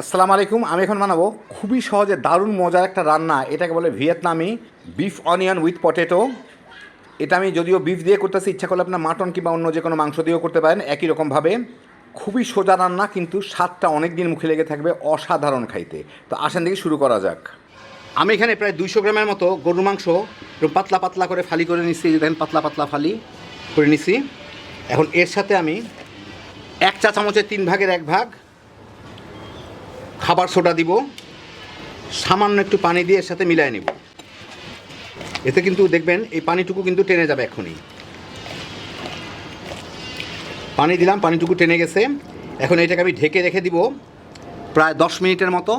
আসসালামু আলাইকুম, আমি এখন বানাবো খুবই সহজে দারুণ মজার একটা রান্না, এটাকে বলে ভিয়েতনামি বিফ অনিয়ন উইথ পটেটো এটা আমি যদিও বিফ দিয়ে করতেছি, ইচ্ছা করলে আপনার মাটন কিংবা অন্য যে কোনো মাংস দিয়েও করতে পারেন, একই রকমভাবে। খুবই সোজা রান্না, কিন্তু স্বাদটা অনেক দিন মুখে লেগে থাকবে অসাধারণ খাইতে। তো আসেন দেখি শুরু করা যাক। আমি এখানে প্রায় দুইশো গ্রামের মতো গরুর মাংস পাতলা পাতলা করে ফালি করে যে দেখেন পাতলা পাতলা ফালি করে নিচ্ছি এখন এর সাথে আমি এক চা চামচের তিন ভাগের এক ভাগ খাবার সোডা দিব, সামান্য একটু পানি দিয়ে এর সাথে মিলাই নিব। এতে কিন্তু দেখবেন এই পানিটুকু কিন্তু টেনে যাবে এখনই পানি দিলাম, পানিটুকু টেনে গেছে। এখন এটাকে আমি ঢেকে রেখে দিব প্রায় দশ মিনিটের মতো।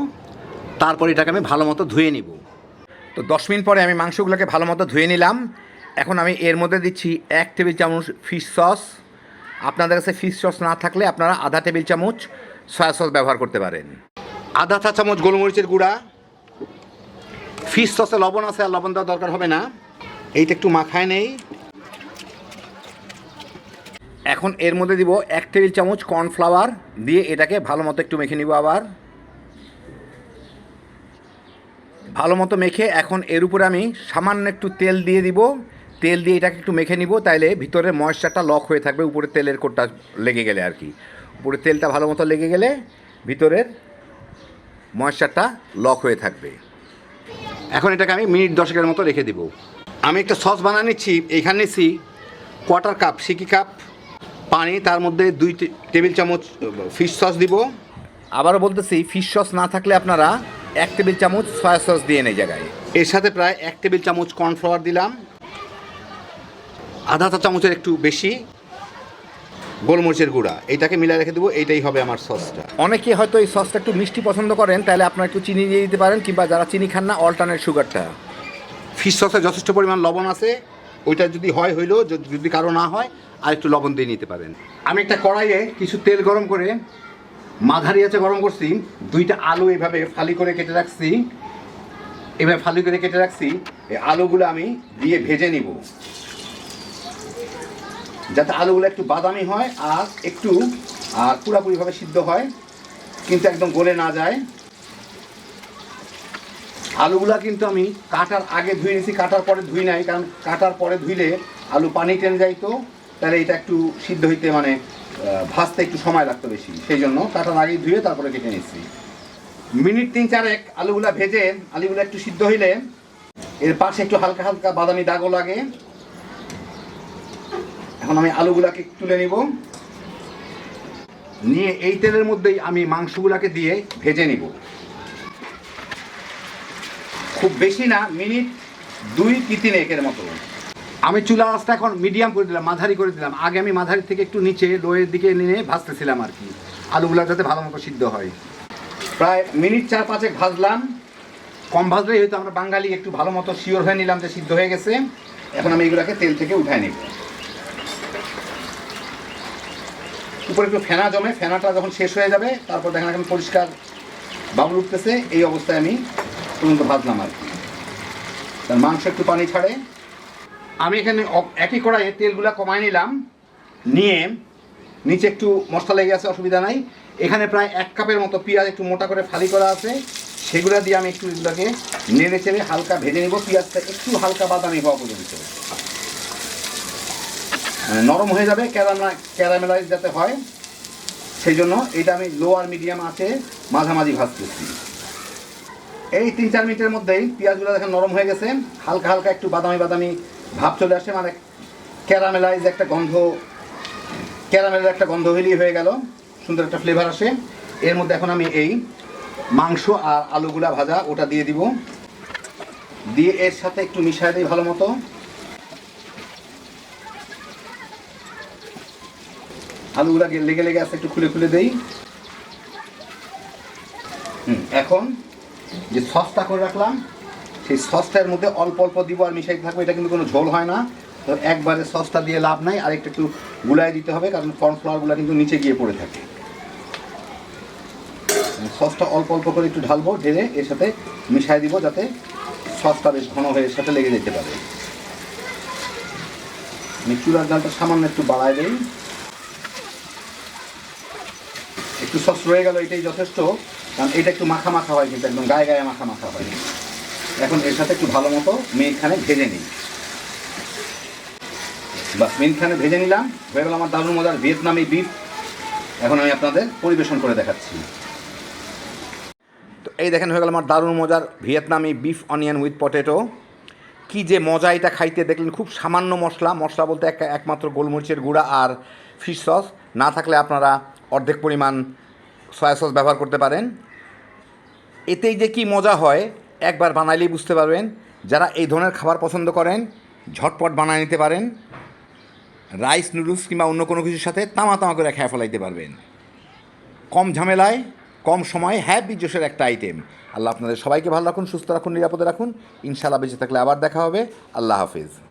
তারপর এটাকে আমি ভালো মতো ধুয়ে নিব। তো দশ মিনিট পরে আমি মাংসগুলোকে ভালো মতো ধুয়ে নিলাম। এখন আমি এর মধ্যে দিচ্ছি এক টেবিল চামচ ফিশ সস আপনাদের কাছে ফিশ সস না থাকলে আপনারা আধা টেবিল চামচ সয়া সস ব্যবহার করতে পারেন। আধা চা চামচ গোলমরিচের গুঁড়া। ফিশ সসে লবণ আছে আর লবণ দেওয়ার দরকার হবে না। এইটা একটু মাখায় নেই। এখন এর মধ্যে দিব এক টেবিল চামচ কর্নফ্লাওয়ার, দিয়ে এটাকে ভালো মতো একটু মেখে নিব আবার। ভালো মতো মেখে এখন এর উপরে আমি সামান্য একটু তেল দিয়ে দিব। তেল দিয়ে এটাকে একটু মেখে নিব, তাইলে ভিতরে ময়েশ্চারটা লক হয়ে থাকবে, উপরে তেলের কোটটা লেগে গেলে আর কি। উপরে তেলটা ভালো মতো লেগে গেলে ভিতরের ময়েশ্চারটা লক হয়ে থাকবে। এখন এটাকে আমি মিনিট দশেকের মতো রেখে দিব। আমি একটা সস বানা নিচ্ছি এখানে নিচ্ছি কোয়ার্টার কাপ সিকি কাপ পানি তার মধ্যে দুই টেবিল চামচ ফিশ সস দিব। আবারও বলতেছি ফিশ সস না থাকলে আপনারা এক টেবিল চামচ সয়া সস দিয়ে নেই জায়গায়। এর সাথে প্রায় এক টেবিল চামচ কর্নফ্লাওয়ার দিলাম। আধা চা চামচের একটু বেশি। গোলমরিচের গুঁড়া। এইটাকে মিলাই রেখে দেবো এইটাই হবে আমার সসটা। অনেকে হয়তো এই সসটা একটু মিষ্টি পছন্দ করেন তাহলে আপনারা একটু চিনি দিয়ে দিতে পারেন কিংবা যারা চিনি খান না অল্টারনেট সুগারটা ফিশ সসে যথেষ্ট পরিমাণ লবণ আছে ওইটা যদি হয় হইল যদি- যদি কারও না হয় আর একটু লবণ দিয়ে নিতে পারেন। আমি একটা কড়াইয়ে কিছু তেল গরম করে মাঝারি আছে গরম করছি দুইটা আলু এভাবে ফালি করে কেটে রাখছি। এভাবে ফালি করে কেটে রাখছি এই আলুগুলো আমি দিয়ে ভেজে নিব। যাতে আলুগুলো একটু বাদামি হয় আর একটু, আর পুরাপুরিভাবে সিদ্ধ হয়, কিন্তু একদম গলে না যায়। আলুগুলা কিন্তু আমি কাটার আগে ধুয়ে নিয়েছি কাটার পরে ধুই নাই, কারণ কাটার পরে ধুইলে আলু পানি টেনে যাইতো তাহলে এটা একটু সিদ্ধ হইতে মানে ভাজতে একটু সময় লাগতো বেশি। সেই জন্য কাটার আগে ধুয়ে তারপরে কেটে নিচ্ছি মিনিট তিন চারেক আলুগুলা ভেজে, আলুগুলো একটু সিদ্ধ হইলে, এর পাশে একটু হালকা হালকা বাদামি দাগও লাগে। এখন আমি আলুগুলাকে তুলে নিব। নিয়ে এই তেলের মধ্যেই আমি মাংসগুলাকে দিয়ে ভেজে নিব। খুব বেশি না, মিনিট দুই কি তিন একের মতো। আমি চুলা আঁচটা এখন মিডিয়াম করে দিলাম, মাঝারি করে দিলাম। আগে আমি মাঝারি থেকে একটু নিচে, লোয়ের দিকে নিয়ে ভাজতেছিলাম আর কি। আলুগুলা যাতে ভালো মতো সিদ্ধ হয়। প্রায় মিনিট চার পাঁচেক ভাজলাম। কম ভাজলেই হয়তো আমরা বাঙালি একটু ভালো মতো শিওর হয়ে নিলাম যে সিদ্ধ হয়ে গেছে। এখন আমি এগুলাকে তেল থেকে উঠায় নিব। উপরে একটু ফেনা জমে, ফেনাটা যখন শেষ হয়ে যাবে, তারপর দেখেন এখন পরিষ্কার বাবুল উঠতেছে, এই অবস্থায় আমি পর্যন্ত ভাজলাম আর কি। মাংস একটু পানি ছাড়ে। আমি এখানে একই কড়াইয়ে তেলগুলা কমায় নিলাম, নিয়ে নিচে একটু মশলা লেগে আছে, অসুবিধা নাই। এখানে প্রায় এক কাপের মতো পেঁয়াজ একটু মোটা করে ফালি করা আছে। সেগুলো দিয়ে আমি একটু এগুলোকে নেড়ে চেড়ে হালকা ভেজে নেব। পেঁয়াজটা একটু হালকা বাদামি হওয়া পর্যন্ত। মানে নরম হয়ে যাবে ক্যারামা ক্যারামেলাইজ যাতে হয়। সেই জন্য এটা আমি লো আর মিডিয়াম আছে, মাঝামাঝি ভাজতেছি। এই তিন চার মিনিটের মধ্যেই পেঁয়াজগুলো দেখেন নরম হয়ে গেছে। হালকা হালকা একটু বাদামি বাদামি ভাব চলে আসে মানে ক্যারামেলাইজ একটা গন্ধ, ক্যারামেলের একটা গন্ধ হইলেই হয়ে গেল। সুন্দর একটা ফ্লেভার আসে। এর মধ্যে এখন আমি এই মাংস আর আলুগুলা ভাজা, ওটা দিয়ে দিব। দিয়ে এর সাথে একটু মিশাই দিই ভালো মতো। আলুগুলা লেগে লেগে আছে, একটু খুলে খুলে দেই। এখন যে সসটা করে রাখলাম, সেই সসটার মধ্যে অল্প অল্প দিব আর মিশাই থাকবে, এটা কিন্তু কোনো ঝোল হয় না। তো একবারে সসটা দিয়ে লাভ নাই, আর একটু একটু গুলাই দিতে হবে, কারণ কর্নফ্লাওয়ারগুলো কিন্তু নিচে গিয়ে পড়ে থাকে। সসটা অল্প অল্প করে একটু ঢালবো, ঢেলে এর সাথে মিশাই দিব, যাতে সসটা বেশ ঘন হয়ে সাথে লেগে যেতে পারে। আমি চুলার জালটা সামান্য একটু বাড়ায় দেই। একটু সস রয়ে গেল, এটাই যথেষ্ট। কারণ এটা একটু মাখা মাখা হয় কিন্তু, একদম গায়ে গায়ে মাখা মাখা হয়। এখন এর সাথে একটু ভালো মতো মেঘখানে ভেজে নিই। বাস মিনিটখানে ভেজে নিলাম। হয়ে গেল আমার দারুণ মজার ভিয়েতনামি বিফ এখন আমি আপনাদের পরিবেশন করে দেখাচ্ছি। তো এই দেখেন, হয়ে গেল আমার দারুণ মজার ভিয়েতনামি বিফ অনিয়ন উইথ পটেটো কি যে মজা এটা খাইতে, দেখলেন খুব সামান্য মশলা। মশলা বলতে এক একমাত্র গোলমরিচের গুঁড়া আর ফিশ সস না থাকলে আপনারা অর্ধেক পরিমাণ সয়া সস ব্যবহার করতে পারেন। এতেই যে কি মজা হয়, একবার বানাইলেই বুঝতে পারবেন। যারা এই ধরনের খাবার পছন্দ করেন, ঝটপট বানিয়ে নিতে পারেন। রাইস নুডলস কিংবা অন্য কোনো কিছুর সাথে তামা তামা করে খেয়ে ফেলাইতে পারবেন। কম ঝামেলায়, কম সময়ে হ্যাপি জোশের একটা আইটেম আল্লাহ আপনাদের সবাইকে ভালো রাখুন, সুস্থ রাখুন, নিরাপদে রাখুন। ইনশাআল্লাহ বেঁচে থাকলে আবার দেখা হবে। আল্লাহ হাফিজ।